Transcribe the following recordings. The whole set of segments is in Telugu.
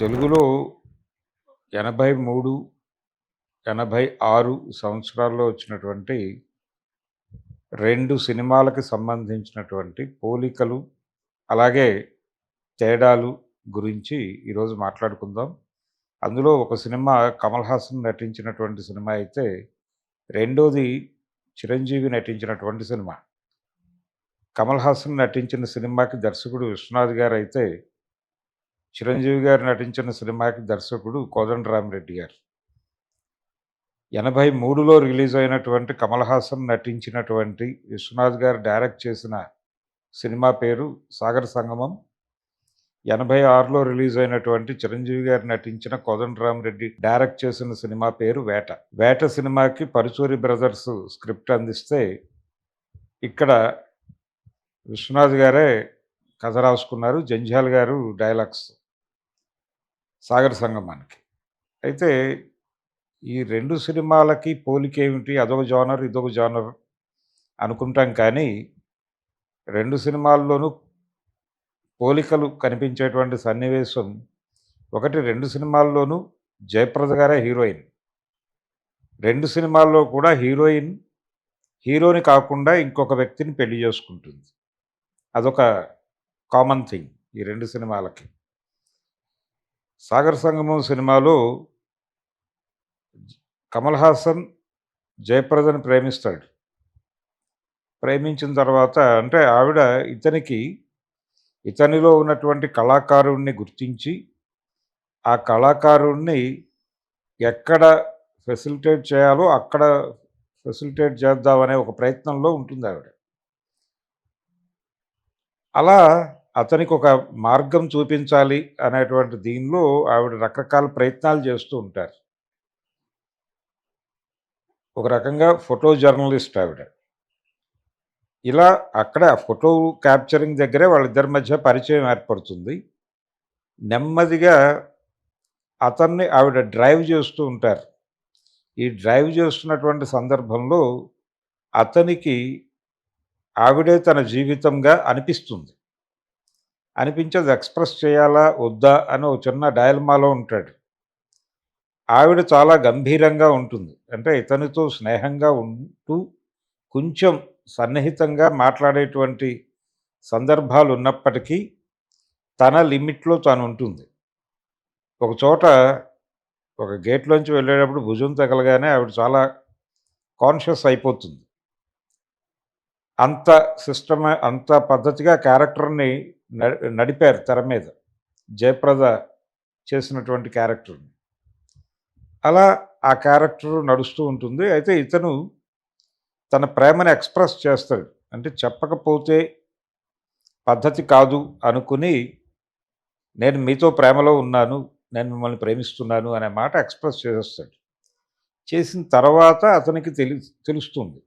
తెలుగులో ఎనభై మూడు ఎనభై ఆరు సంవత్సరాల్లో వచ్చినటువంటి రెండు సినిమాలకు సంబంధించినటువంటి పోలికలు అలాగే తేడాలు గురించి ఈరోజు మాట్లాడుకుందాం. అందులో ఒక సినిమా కమల్ హాసన్ నటించినటువంటి సినిమా అయితే రెండోది చిరంజీవి నటించినటువంటి సినిమా. కమల్ హాసన్ నటించిన సినిమాకి దర్శకుడు విశ్వనాథ్ గారు అయితే చిరంజీవి గారు నటించిన సినిమాకి దర్శకుడు కోదండరామిరెడ్డి గారు. ఎనభై మూడులో రిలీజ్ అయినటువంటి కమల్ హాసన్ నటించినటువంటి విశ్వనాథ్ గారు డైరెక్ట్ చేసిన సినిమా పేరు సాగర్ సంగమం. ఎనభై ఆరులో రిలీజ్ అయినటువంటి చిరంజీవి గారు నటించిన కోదండరామిరెడ్డి డైరెక్ట్ చేసిన సినిమా పేరు వేట. వేట సినిమాకి పరుచూరి బ్రదర్స్ స్క్రిప్ట్ అందిస్తే ఇక్కడ విశ్వనాథ్ గారే కథ రాసుకున్నారు జంజాల్ గారు డైలాగ్స్. సాగర్ సంగమానికి. అయితే ఈ రెండు సినిమాలకి పోలికేమిటి అదొక జానర్ ఇదొక జానర్ అనుకుంటాం కానీ రెండు సినిమాల్లోనూ పోలికలు కనిపించేటువంటి సన్నివేశం ఒకటి రెండు సినిమాల్లోనూ జయప్రద గారే హీరోయిన్. రెండు సినిమాల్లో కూడా హీరోయిన్ హీరోని కాకుండా ఇంకొక వ్యక్తిని పెళ్ళి చేసుకుంటుంది. అదొక కామన్ థింగ్ ఈ రెండు సినిమాలకి. సాగర్ సంగమం సినిమాలో కమల్ హాసన్ జయప్రదని ప్రేమిస్తాడు. ప్రేమించిన తర్వాత అంటే ఆవిడ ఇతనికి ఇతనిలో ఉన్నటువంటి కళాకారుణ్ణి గుర్తించి ఆ కళాకారుణ్ణి ఎక్కడ ఫెసిలిటేట్ చేయాలో అక్కడ ఫెసిలిటేట్ చేద్దామనే ఒక ప్రయత్నంలో ఉంటుంది ఆవిడ. అలా అతనికి ఒక మార్గం చూపించాలి అనేటువంటి దీనిలో ఆవిడ రకరకాల ప్రయత్నాలు చేస్తూ ఉంటారు. ఒక రకంగా ఫోటో జర్నలిస్ట్ ఆవిడ. ఇలా అక్కడ ఫోటో క్యాప్చరింగ్ దగ్గరే వాళ్ళిద్దరి మధ్య పరిచయం ఏర్పడుతుంది. నెమ్మదిగా అతన్ని ఆవిడ డ్రైవ్ చేస్తూ ఉంటారు. ఈ డ్రైవ్ చేస్తున్నటువంటి సందర్భంలో అతనికి ఆవిడే తన జీవితంగా అనిపిస్తుంది. అనిపించేది ఎక్స్ప్రెస్ చేయాలా వద్దా అని ఒక చిన్న డయల్మాలో ఉంటాడు. ఆవిడ చాలా గంభీరంగా ఉంటుంది. అంటే ఇతనితో స్నేహంగా ఉంటూ కొంచెం సన్నిహితంగా మాట్లాడేటువంటి సందర్భాలు ఉన్నప్పటికీ తన లిమిట్లో తాను ఉంటుంది. ఒక చోట ఒక గేట్లోంచి వెళ్ళేటప్పుడు భుజం తగలగానే ఆవిడ చాలా కాన్షియస్ అయిపోతుంది. అంత సిస్టమ్ అంత పద్ధతిగా క్యారెక్టర్ని నడిపారు తెర మీద. జయప్రద చేసినటువంటి క్యారెక్టర్ని. అలా ఆ క్యారెక్టర్ నడుస్తూ ఉంటుంది. అయితే ఇతను తన ప్రేమను ఎక్స్ప్రెస్ చేస్తాడు. అంటే చెప్పకపోతే పద్ధతి కాదు అనుకుని నేను మీతో ప్రేమలో ఉన్నాను నేను మిమ్మల్ని ప్రేమిస్తున్నాను అనే మాట ఎక్స్ప్రెస్ చేసేస్తాడు చేసిన తర్వాత అతనికి తెలి తెలుస్తుంది.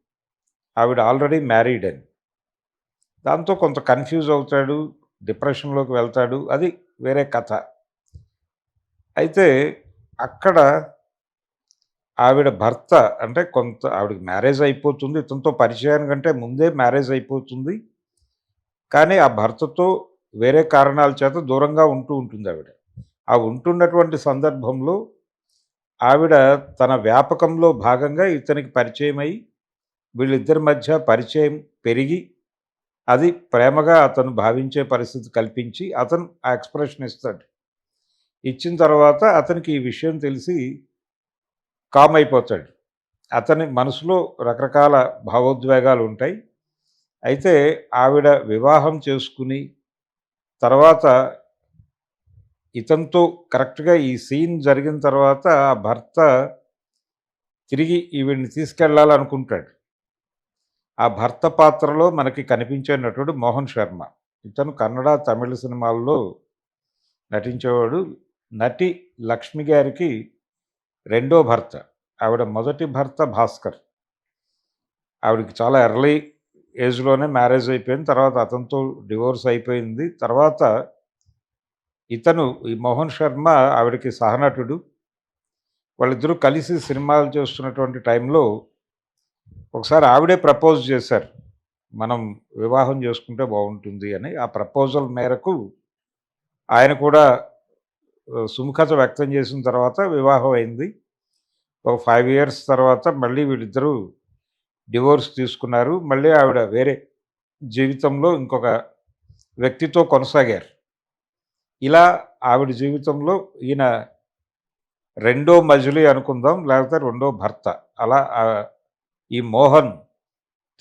ఆవిడ ఆల్రెడీ మ్యారీడ్ అని. దాంతో కొంత కన్ఫ్యూజ్ అవుతాడు. డిప్రెషన్లోకి వెళ్తాడు. అది వేరే కథ. అయితే అక్కడ ఆవిడ భర్త అంటే కొంత ఆవిడకి మ్యారేజ్ అయిపోతుంది. ఇతనితో పరిచయానికంటే ముందే మ్యారేజ్ అయిపోతుంది. కానీ ఆ భర్తతో వేరే కారణాల చేత దూరంగా ఉంటూ ఉంటుంది ఆవిడ. ఆ ఉంటున్నటువంటి సందర్భంలో ఆవిడ తన వ్యాపకంలో భాగంగా ఇతనికి పరిచయం అయి వీళ్ళిద్దరి మధ్య పరిచయం పెరిగి అది ప్రేమగా అతను భావించే పరిస్థితి కల్పించి అతను ఆ ఎక్స్ప్రెషన్ ఇస్తాడు. ఇచ్చిన తర్వాత అతనికి ఈ విషయం తెలిసి కామ్ అయిపోతాడు. అతని మనసులో రకరకాల భావోద్వేగాలు ఉంటాయి. అయితే ఆవిడ వివాహం చేసుకుని తర్వాత ఇతనితో కరెక్ట్గా ఈ సీన్ జరిగిన తర్వాత ఆ భర్త తిరిగి ఈవిడిని తీసుకెళ్ళాలనుకుంటాడు. ఆ భర్త పాత్రలో మనకి కనిపించే నటుడు మోహన్ శర్మ. ఇతను కన్నడ తమిళ సినిమాల్లో నటించేవాడు. నటి లక్ష్మి గారికి రెండో భర్త. ఆవిడ మొదటి భర్త భాస్కర్. ఆవిడకి చాలా ఎర్లీ ఏజ్లోనే మ్యారేజ్ అయిపోయింది. తర్వాత అతనితో డివోర్స్ అయిపోయింది. తర్వాత ఇతను ఈ మోహన్ శర్మ ఆవిడకి సహనటుడు. వాళ్ళిద్దరూ కలిసి సినిమాలు చేస్తున్నటువంటి టైంలో ఒకసారి ఆవిడే ప్రపోజ్ చేశారు మనం వివాహం చేసుకుంటే బాగుంటుంది అని ఆ ప్రపోజల్ మేరకు ఆయన కూడా సుముఖత వ్యక్తం చేసిన తర్వాత వివాహం అయింది. ఒక ఫైవ్ ఇయర్స్ తర్వాత మళ్ళీ వీళ్ళిద్దరూ డివోర్స్ తీసుకున్నారు. మళ్ళీ ఆవిడ వేరే జీవితంలో ఇంకొక వ్యక్తితో కొనసాగారు. ఇలా ఆవిడ జీవితంలో ఈయన రెండో మజిలీ అనుకుందాం. లేకపోతే రెండో భర్త. అలా ఈ మోహన్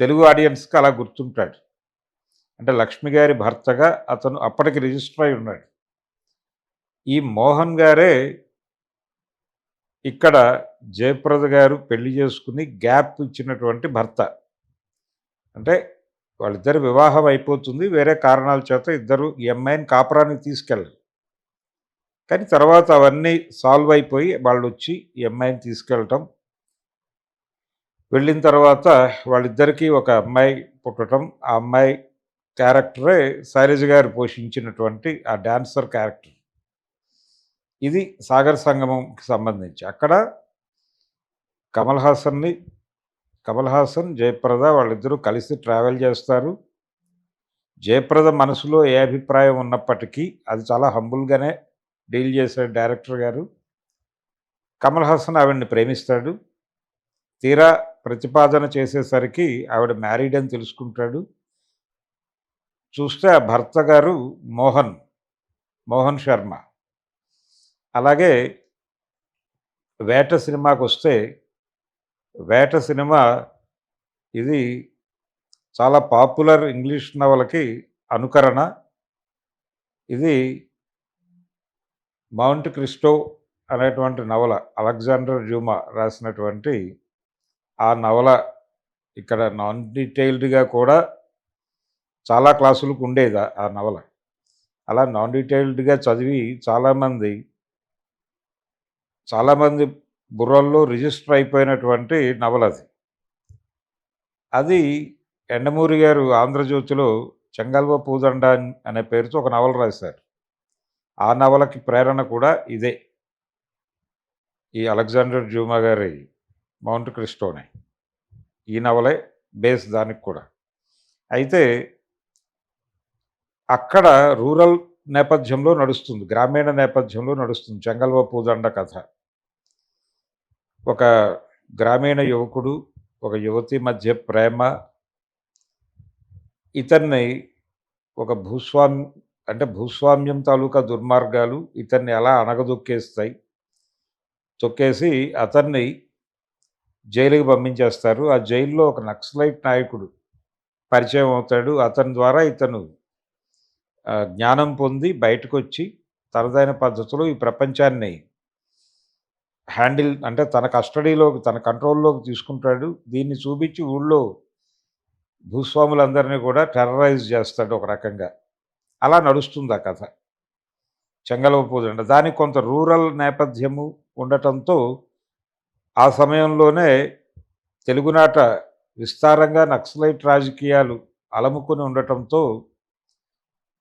తెలుగు ఆడియన్స్‌కి అలా గుర్తుంటాడు. అంటే లక్ష్మి గారి భర్తగా అతను అప్పటికి రిజిస్టర్ అయి ఉన్నాడు. ఈ మోహన్ గారే ఇక్కడ జయప్రద గారు పెళ్ళి చేసుకుని గ్యాప్ ఇచ్చినటువంటి భర్త. అంటే వాళ్ళిద్దరు వివాహం అయిపోతుంది. వేరే కారణాల చేత ఇద్దరు ఈ అమ్మాయిని కాపురానికి తీసుకెళ్ళాలి. కానీ తర్వాత అవన్నీ సాల్వ్ అయిపోయి వాళ్ళు వచ్చి ఈ అమ్మాయిని తీసుకెళ్ళటం. వెళ్ళిన తర్వాత వాళ్ళిద్దరికీ ఒక అమ్మాయి పుట్టటం. ఆ అమ్మాయి క్యారెక్టరే శైలజ గారు పోషించినటువంటి ఆ డాన్సర్ క్యారెక్టర్. ఇది 'సాగర్ సంగమం'కి సంబంధించి. అక్కడ కమల్ హాసన్‌ని కమల్ హాసన్, జయప్రద వాళ్ళిద్దరూ కలిసి ట్రావెల్ చేస్తారు. జయప్రద మనసులో ఏ అభిప్రాయం ఉన్నప్పటికీ అది చాలా హంబుల్‌గానే డీల్ చేశాడు డైరెక్టర్ గారు. కమల్ హాసన్ ఆవిడ్ని ప్రేమిస్తాడు. తీరా ప్రతిపాదన చేసేసరికి ఆవిడ మ్యారీడ్ అని తెలుసుకుంటాడు. చూస్తే ఆ భర్త గారు మోహన్. మోహన్ శర్మ. అలాగే 'వేట' సినిమాకొస్తే 'వేట' సినిమా ఇది చాలా పాపులర్ ఇంగ్లీష్ నవలకి అనుకరణ. ఇది 'మౌంట్ క్రిస్టో' అనేటువంటి నవల అలెగ్జాండర్ డ్యూమా రాసినటువంటి ఆ నవల ఇక్కడ నాన్ డీటెయిల్డ్‌గా కూడా చాలా క్లాసులకు ఉండేది ఆ- నవల. అలా నాన్ డీటెయిల్డ్‌గా చదివి చాలామంది చాలామంది బుర్రల్లో రిజిస్టర్ అయిపోయినటువంటి నవల అది అది ఎండమూరి గారు 'ఆంధ్రజ్యోతి'లో 'చెంగల్వ పూదండ' అనే పేరుతో ఒక నవల రాశారు. ఆ నవలకి ప్రేరణ కూడా ఇదే. ఈ అలెగ్జాండర్ జూమా గారి 'మౌంట్ క్రిస్టోనే'. ఈ నవలే బేస్ దానికి కూడా. అయితే అక్కడ రూరల్ నేపథ్యంలో నడుస్తుంది. గ్రామీణ నేపథ్యంలో నడుస్తుంది 'చెంగల్వ పూదండ' కథ. ఒక గ్రామీణ యువకుడు, ఒక యువతి మధ్య ప్రేమ ఇతన్ని ఒక భూస్వామ్ అంటే భూస్వామ్యం తాలూకా దుర్మార్గాలు ఇతన్ని ఎలా అణగదొక్కేస్తాయి. తొక్కేసి అతన్ని జైలుకి పంపించేస్తారు. ఆ జైల్లో ఒక నక్సలైట్ నాయకుడు పరిచయం అవుతాడు. అతని ద్వారా ఇతను జ్ఞానం పొంది బయటకొచ్చి తనదైన పద్ధతిలో ఈ ప్రపంచాన్ని హ్యాండిల్ అంటే తన కస్టడీలోకి, తన కంట్రోల్‌లోకి తీసుకుంటాడు. దీన్ని చూపించి ఊళ్ళో భూస్వాములందరినీ కూడా టెర్రరైజ్ చేస్తాడు ఒక రకంగా. అలా నడుస్తుంది ఆ కథ. చెంగలవ పూజ అంటే దానికి కొంత రూరల్ నేపథ్యము ఉండటంతో ఆ సమయంలోనే తెలుగునాట విస్తారంగా నక్సలైట్ రాజకీయాలు అలముకొని ఉండటంతో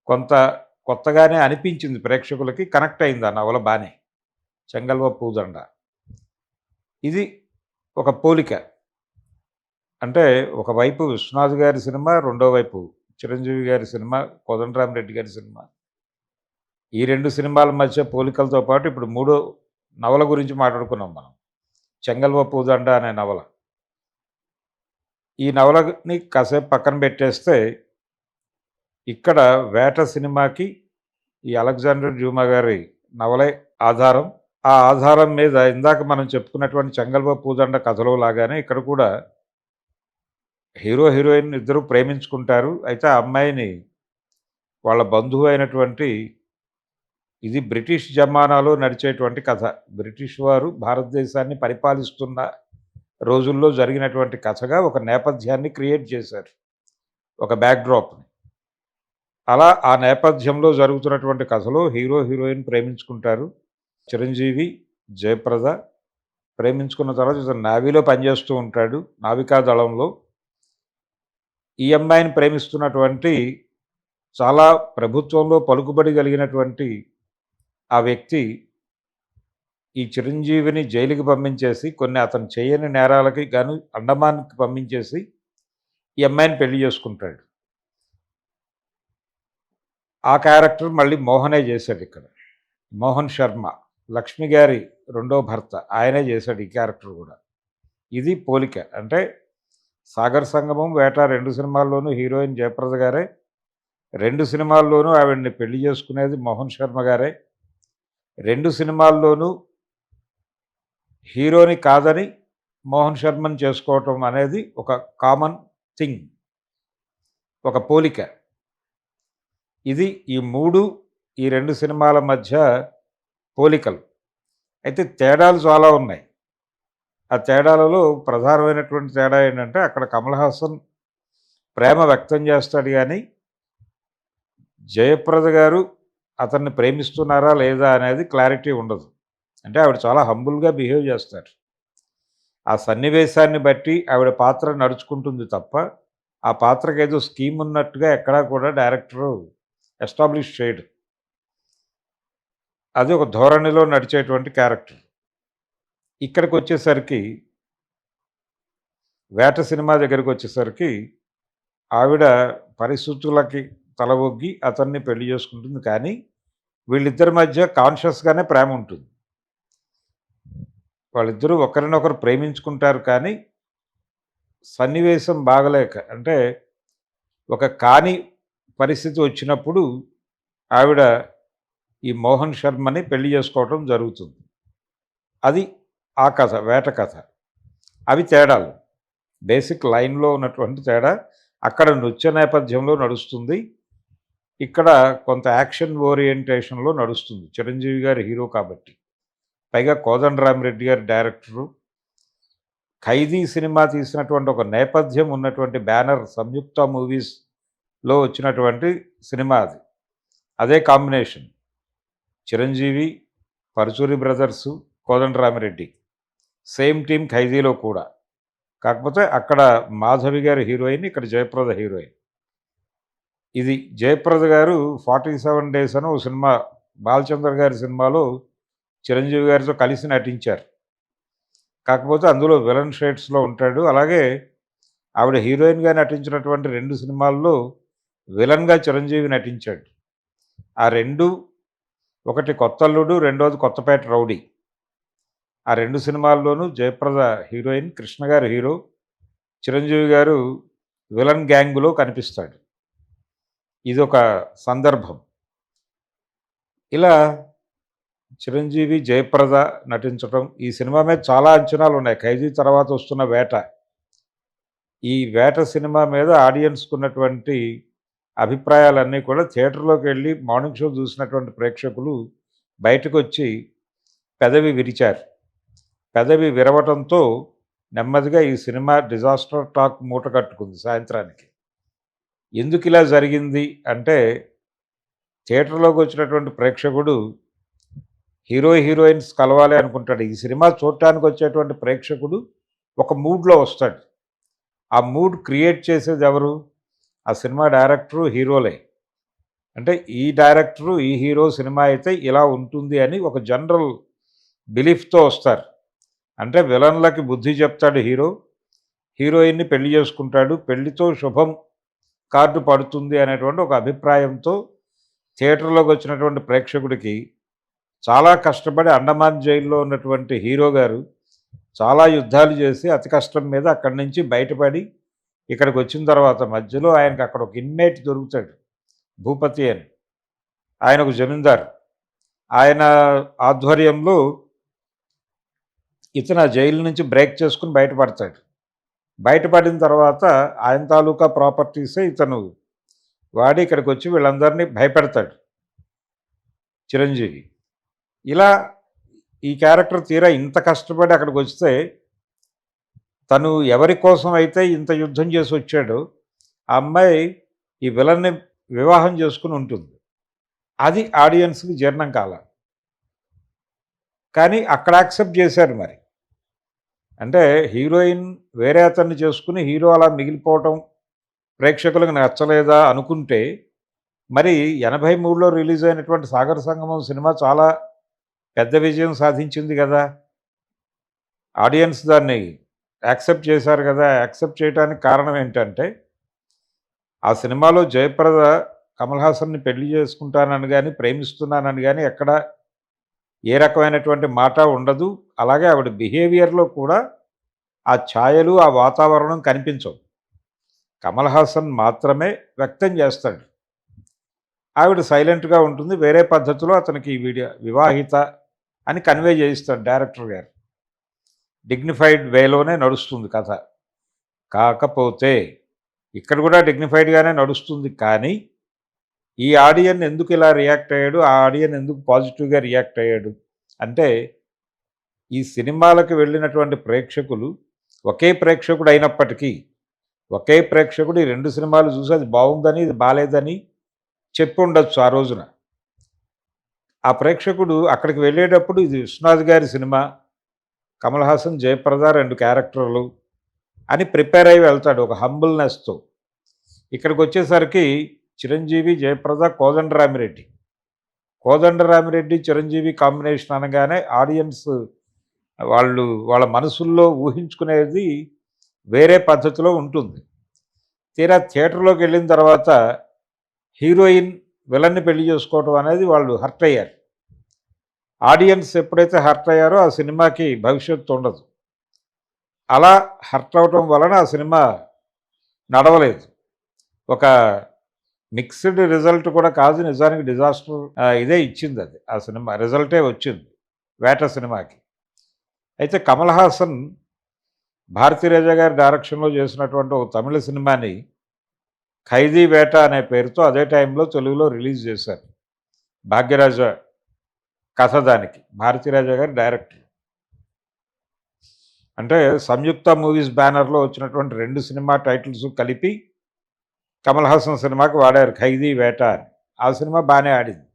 కొంత కొత్తగానే అనిపించింది ప్రేక్షకులకి. కనెక్ట్ అయింది ఆ నవల బానే. 'చెంగల్వ పూదండ'. ఇది ఒక పోలిక. అంటే ఒకవైపు విశ్వనాథ్ గారి సినిమా, రెండో వైపు చిరంజీవి గారి సినిమా, కోదండరామరెడ్డి గారి సినిమా. ఈ రెండు సినిమాల మధ్య పోలికలతో పాటు ఇప్పుడు మూడో నవల గురించి మాట్లాడుకున్నాం మనం. 'చెంగల్వ పూదండ' అనే నవల. ఈ నవలని కాసేపు పక్కన పెట్టేస్తే ఇక్కడ 'వేట' సినిమాకి ఈ అలెగ్జాండర్ డ్యూమా గారి నవలే ఆధారం. ఆ ఆధారం మీద ఇందాక మనం చెప్పుకున్నటువంటి 'చెంగల్వ పూదండ' కథలో లాగానే ఇక్కడ కూడా హీరో, హీరోయిన్ ఇద్దరు ప్రేమించుకుంటారు. అయితే ఆ అమ్మాయిని వాళ్ళ బంధువు అయినటువంటి ఇది బ్రిటిష్ జమానాలో నడిచేటువంటి కథ. బ్రిటిష్ వారు భారతదేశాన్ని పరిపాలిస్తున్న రోజుల్లో జరిగినటువంటి కథగా ఒక నేపథ్యాన్ని క్రియేట్ చేశారు. ఒక బ్యాక్‌డ్రాప్‌ని. అలా ఆ నేపథ్యంలో జరుగుతున్నటువంటి కథలో హీరో, హీరోయిన్ ప్రేమించుకుంటారు. చిరంజీవి, జయప్రద ప్రేమించుకున్న తర్వాత ఇతను నావీలో పనిచేస్తూ ఉంటాడు. నావికా దళంలో. ఈ అమ్మాయిని ప్రేమిస్తున్నటువంటి చాలా ప్రభుత్వంలో పలుకుబడి కలిగినటువంటి ఆ వ్యక్తి ఈ చిరంజీవిని జైలుకి పంపించేసి కొన్ని అతను చేయని నేరాలకి గాను అండమాన్‌కి పంపించేసి ఈ అమ్మాయిని పెళ్ళి చేసుకుంటాడు. ఆ క్యారెక్టర్ మళ్ళీ మోహనే చేశాడు ఇక్కడ. మోహన్ శర్మ లక్ష్మి గారి రెండో భర్త ఆయనే చేశాడు ఈ క్యారెక్టర్ కూడా. ఇది పోలిక. అంటే సాగర్ సంగమం వేట రెండు సినిమాల్లోనూ హీరోయిన్ జయప్రద గారే. రెండు సినిమాల్లోనూ ఆవిడ్ని పెళ్ళి చేసుకునేది మోహన్ శర్మ గారే. రెండు సినిమాల్లోనూ హీరోని కాదని మోహన్ శర్మని చేసుకోవటం అనేది ఒక కామన్ థింగ్ ఒక పోలిక. ఇది ఈ మూడు ఈ రెండు సినిమాల మధ్య పోలికలు. అయితే తేడాలు చాలా ఉన్నాయి. ఆ తేడాలలో ప్రధానమైనటువంటి తేడా ఏంటంటే అక్కడ కమల్ హాసన్ ప్రేమ వ్యక్తం చేస్తాడు కానీ జయప్రద గారు అతన్ని ప్రేమిస్తున్నారా లేదా అనేది క్లారిటీ ఉండదు. అంటే ఆవిడ చాలా హంబుల్గా బిహేవ్ చేస్తారు ఆ సన్నివేశాన్ని బట్టి ఆవిడ పాత్ర నడుచుకుంటుంది తప్ప ఆ పాత్రకి ఏదో స్కీమ్ ఉన్నట్టుగా ఎక్కడా కూడా డైరెక్టరు ఎస్టాబ్లిష్ చేయడు. అది ఒక ధోరణిలో నడిచేటువంటి క్యారెక్టర్. ఇక్కడికి వచ్చేసరికి వేట సినిమా దగ్గరికి వచ్చేసరికి ఆవిడ పరిస్థితులకి తల అతన్ని పెళ్ళి చేసుకుంటుంది. కానీ వీళ్ళిద్దరి మధ్య కాన్షియస్గానే ప్రేమ ఉంటుంది. వాళ్ళిద్దరూ ఒకరినొకరు ప్రేమించుకుంటారు కానీ సన్నివేశం బాగలేక అంటే ఒక కాని పరిస్థితి వచ్చినప్పుడు ఆవిడ ఈ మోహన్ శర్మని పెళ్ళి చేసుకోవటం జరుగుతుంది. అది ఆ కథ వేట కథ. అవి తేడాలు. బేసిక్ లైన్లో ఉన్నటువంటి తేడా అక్కడ నృత్య నేపథ్యంలో నడుస్తుంది. ఇక్కడ కొంత యాక్షన్ ఓరియంటేషన్లో నడుస్తుంది. చిరంజీవి గారి హీరో కాబట్టి. పైగా కోదండరామిరెడ్డి గారి డైరెక్టరు. ఖైదీ సినిమా తీసినటువంటి ఒక నేపథ్యం ఉన్నటువంటి బ్యానర్ సంయుక్త మూవీస్లో వచ్చినటువంటి సినిమా అది. అదే combination. Chiranjeevi Paruchuri brothers Kodandarami Reddy same team ఖైదీలో కూడా. కాకపోతే అక్కడ మాధవి గారి హీరోయిన్ ఇక్కడ జయప్రద హీరోయిన్. ఇది జయప్రద గారు ఫార్టీ సెవెన్ డేస్ అని ఓ సినిమా బాలచంద్ర గారి సినిమాలో చిరంజీవి గారితో కలిసి నటించారు. కాకపోతే అందులో విలన్ షేడ్స్లో ఉంటాడు. అలాగే ఆవిడ హీరోయిన్గా నటించినటువంటి రెండు సినిమాల్లో విలన్గా చిరంజీవి నటించాడు. ఆ రెండు ఒకటి కొత్తల్లుడు రెండోది కొత్తపేట రౌడీ. ఆ రెండు సినిమాల్లోనూ జయప్రద హీరోయిన్ కృష్ణ గారు హీరో చిరంజీవి గారు విలన్ గ్యాంగులో కనిపిస్తాడు. ఇది ఒక సందర్భం. ఇలా చిరంజీవి జయప్రద నటించడం ఈ సినిమా మీద చాలా అంచనాలు ఉన్నాయి. ఖైదీ తర్వాత వస్తున్న వేట. ఈ వేట సినిమా మీద ఆడియన్స్కు ఉన్నటువంటి అభిప్రాయాలన్నీ కూడా థియేటర్లోకి వెళ్ళి మార్నింగ్ షో చూసినటువంటి ప్రేక్షకులు బయటకు వచ్చి పెదవి విరిచారు. పెదవి విరవటంతో నెమ్మదిగా ఈ సినిమా డిజాస్టర్ టాక్ మూట కట్టుకుంది సాయంత్రానికి. ఎందుకు ఇలా జరిగింది అంటే థియేటర్లోకి వచ్చినటువంటి ప్రేక్షకుడు హీరో హీరోయిన్స్ కలవాలి అనుకుంటాడు. ఈ సినిమా చూడటానికి వచ్చేటువంటి ప్రేక్షకుడు ఒక మూడ్లో వస్తాడు. ఆ మూడ్ క్రియేట్ చేసేది ఎవరు? ఆ సినిమా డైరెక్టరు హీరోలే. అంటే ఈ డైరెక్టరు ఈ హీరో సినిమా అయితే ఇలా ఉంటుంది అని ఒక జనరల్ బిలీఫ్తో వస్తారు. అంటే విలన్లకి బుద్ధి చెప్తాడు హీరో. హీరోయిన్ని పెళ్ళి చేసుకుంటాడు. పెళ్ళితో శుభం కార్డు పడుతుంది అనేటువంటి ఒక అభిప్రాయంతో థియేటర్లోకి వచ్చినటువంటి ప్రేక్షకుడికి చాలా కష్టపడి అండమాన్ జైల్లో ఉన్నటువంటి హీరో గారు చాలా యుద్ధాలు చేసి అతి కష్టం మీద అక్కడి నుంచి బయటపడి ఇక్కడికి వచ్చిన తర్వాత మధ్యలో ఆయనకు అక్కడ ఒక ఇన్మేట్ దొరుకుతాడు భూపతి అని. ఆయన ఒక జమీందారు. ఆయన ఆధ్వర్యంలో ఇతను ఆ జైలు నుంచి బ్రేక్ చేసుకుని బయటపడతాడు. బయటపడిన తర్వాత ఆయన తాలూకా ప్రాపర్టీసే ఇతను. వాడి ఇక్కడికి వచ్చి వీళ్ళందరినీ భయపెడతాడు. చిరంజీవి. ఇలా ఈ క్యారెక్టర్ తీరా ఇంత కష్టపడి అక్కడికి వస్తే తను ఎవరి కోసం అయితే ఇంత యుద్ధం చేసి వచ్చాడో ఆ అమ్మాయి ఈ విలన్ని వివాహం చేసుకుని ఉంటుంది. అది ఆడియన్స్కి జీర్ణం కాల. కానీ అక్కడ యాక్సెప్ట్ చేశారు మరి. అంటే హీరోయిన్ వేరే అతన్ని చేసుకుని హీరో అలా మిగిలిపోవటం ప్రేక్షకులకు నచ్చలేదా అనుకుంటే మరి ఎనభై మూడులో రిలీజ్ అయినటువంటి సాగర సంగమం సినిమా చాలా పెద్ద విజయం సాధించింది కదా. ఆడియన్స్ దాన్ని యాక్సెప్ట్ చేశారు కదా. యాక్సెప్ట్ చేయడానికి కారణం ఏంటంటే ఆ సినిమాలో జయప్రద కమల్ హాసన్ని పెళ్ళి చేసుకుంటానని కానీ ప్రేమిస్తున్నానని కానీ ఎక్కడ ఏ రకమైనటువంటి మాట ఉండదు. అలాగే ఆవిడ బిహేవియర్లో కూడా ఆ ఛాయలు ఆ వాతావరణం కనిపించవు. కమల్ హాసన్ మాత్రమే వ్యక్తం చేస్తాడు. ఆవిడ సైలెంట్గా ఉంటుంది. వేరే పద్ధతిలో అతనికి వీడియో వివాహిత అని కన్వే చేయిస్తాడు డైరెక్టర్ గారు. డిగ్నిఫైడ్ వేలోనే నడుస్తుంది కథ. కాకపోతే ఇక్కడ కూడా డిగ్నిఫైడ్గానే నడుస్తుంది కానీ ఈ ఆడియన్ ఎందుకు ఇలా రియాక్ట్ అయ్యాడు? ఆ ఆడియన్ ఎందుకు పాజిటివ్గా రియాక్ట్ అయ్యాడు? అంటే ఈ సినిమాలకు వెళ్ళినటువంటి ప్రేక్షకులు ఒకే ప్రేక్షకుడు అయినప్పటికీ ఒకే ప్రేక్షకుడు ఈ రెండు సినిమాలు చూసి అది బాగుందని ఇది బాగాలేదని చెప్పి ఉండొచ్చు ఆ రోజున. ఆ ప్రేక్షకుడు అక్కడికి వెళ్ళేటప్పుడు ఇది విశ్వనాథ్ గారి సినిమా కమల్ హాసన్ జయప్రద రెండు క్యారెక్టర్లు అని ప్రిపేర్ అయ్యి వెళ్తాడు ఒక హంబుల్నెస్తో. ఇక్కడికి వచ్చేసరికి చిరంజీవి జయప్రద కోదండరామిరెడ్డి కోదండరామిరెడ్డి చిరంజీవి కాంబినేషన్ అనగానే ఆడియన్స్ వాళ్ళు వాళ్ళ మనసుల్లో ఊహించుకునేది వేరే పద్ధతిలో ఉంటుంది. తీరా థియేటర్లోకి వెళ్ళిన తర్వాత హీరోయిన్ విలన్ని పెళ్ళి చేసుకోవటం అనేది వాళ్ళు హర్ట్ అయ్యారు. ఆడియన్స్ ఎప్పుడైతే హర్ట్ అయ్యారో ఆ సినిమాకి భవిష్యత్తు ఉండదు. అలా హర్ట్ అవటం వలన ఆ సినిమా నడవలేదు. ఒక మిక్స్డ్ రిజల్ట్ కూడా కాదు నిజానికి డిజాస్టర్ ఇదే ఇచ్చింది అది. ఆ సినిమా రిజల్టే వచ్చింది వేట సినిమాకి. అయితే కమల్ హాసన్ భారతీరాజ గారి డైరెక్షన్లో చేసినటువంటి ఒక తమిళ సినిమాని ఖైదీ వేట అనే పేరుతో అదే టైంలో తెలుగులో రిలీజ్ చేశారు. భాగ్యరాజ కథ దానికి భారతీరాజ గారి డైరెక్టర్. అంటే సంయుక్త మూవీస్ బ్యానర్లో వచ్చినటువంటి రెండు సినిమా టైటిల్స్ కలిపి కమల్ హాసన్ సినిమాకి వాడారు ఖైదీ వేట అని. ఆ సినిమా బాగానే ఆడింది.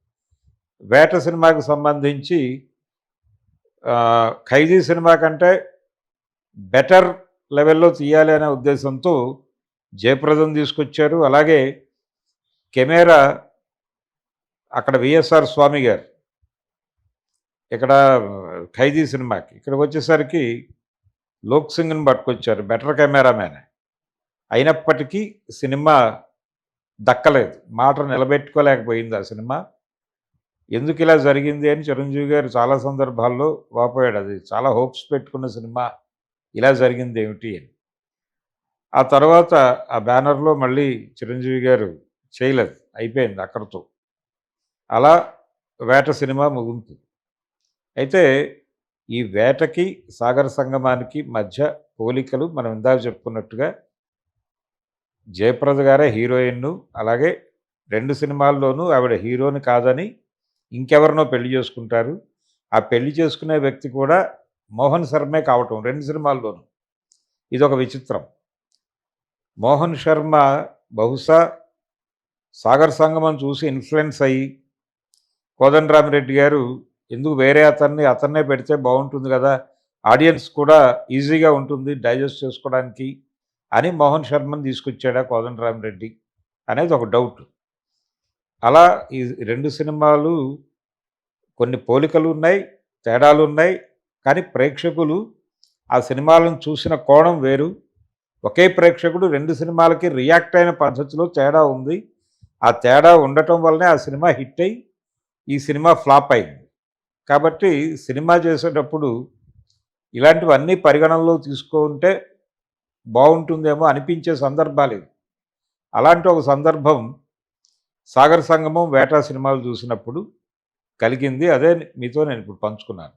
వేట సినిమాకి సంబంధించి ఖైదీ సినిమా కంటే బెటర్ లెవెల్లో తీయాలి అనే ఉద్దేశంతో జయప్రదం తీసుకొచ్చారు. అలాగే కెమెరా అక్కడ విఎస్ఆర్ స్వామి గారు ఇక్కడ ఖైదీ సినిమాకి ఇక్కడికి వచ్చేసరికి లోక్ సింగ్ని పట్టుకొచ్చారు బెటర్ కెమెరామ్యాన్. అయినప్పటికీ సినిమా దక్కలేదు. మాట నిలబెట్టుకోలేకపోయింది ఆ సినిమా. ఎందుకు ఇలా జరిగింది అని చిరంజీవి గారు చాలా సందర్భాల్లో వాపోయాడు. అది చాలా హోప్స్ పెట్టుకున్న సినిమా. ఇలా జరిగింది ఏమిటి అని. ఆ తర్వాత ఆ బ్యానర్లో మళ్ళీ చిరంజీవి గారు చేయలేదు. అయిపోయింది అక్కడితో. అలా వేట సినిమా ముగుంటుంది అయితే ఈ వేటకి సాగర సంగమానికి మధ్య పోలికలు మనం ఇందాక చెప్పుకున్నట్టుగా జయప్రద గారే హీరోయిన్ను అలాగే రెండు సినిమాల్లోనూ ఆవిడ హీరోని కాదని ఇంకెవరినో పెళ్ళి చేసుకుంటారు. ఆ పెళ్ళి చేసుకునే వ్యక్తి కూడా మోహన్ శర్మే కావటం రెండు సినిమాల్లోనూ. ఇది ఒక విచిత్రం. మోహన్ శర్మ బహుశా సాగర్ సంగమం చూసి ఇన్ఫ్లుయెన్స్ అయ్యి కోదండరామిరెడ్డి గారు ఎందుకు వేరే అతన్ని అతన్నే పెడితే బాగుంటుంది కదా ఆడియన్స్ కూడా ఈజీగా ఉంటుంది డైజెస్ట్ చేసుకోవడానికి. అని మోహన్ శర్మను తీసుకొచ్చాడా కోదండరామిరెడ్డి అనేది ఒక డౌట్. అలా ఈ రెండు సినిమాలు కొన్ని పోలికలు ఉన్నాయి తేడాలు ఉన్నాయి కానీ ప్రేక్షకులు ఆ సినిమాలను చూసిన కోణం వేరు. ఒకే ప్రేక్షకుడు రెండు సినిమాలకి రియాక్ట్ అయిన పద్ధతిలో తేడా ఉంది. ఆ తేడా ఉండటం వల్లనే ఆ సినిమా హిట్ అయ్యి ఈ సినిమా ఫ్లాప్ అయింది. కాబట్టి సినిమా చేసేటప్పుడు ఇలాంటివన్నీ పరిగణనలో తీసుకుంటే బాగుంటుందేమో అనిపించే సందర్భాలు అలాంటి ఒక సందర్భం సాగర్ సంగమం వేటా సినిమాలు చూసినప్పుడు కలిగింది. అదే మీతో నేను ఇప్పుడు పంచుకున్నాను.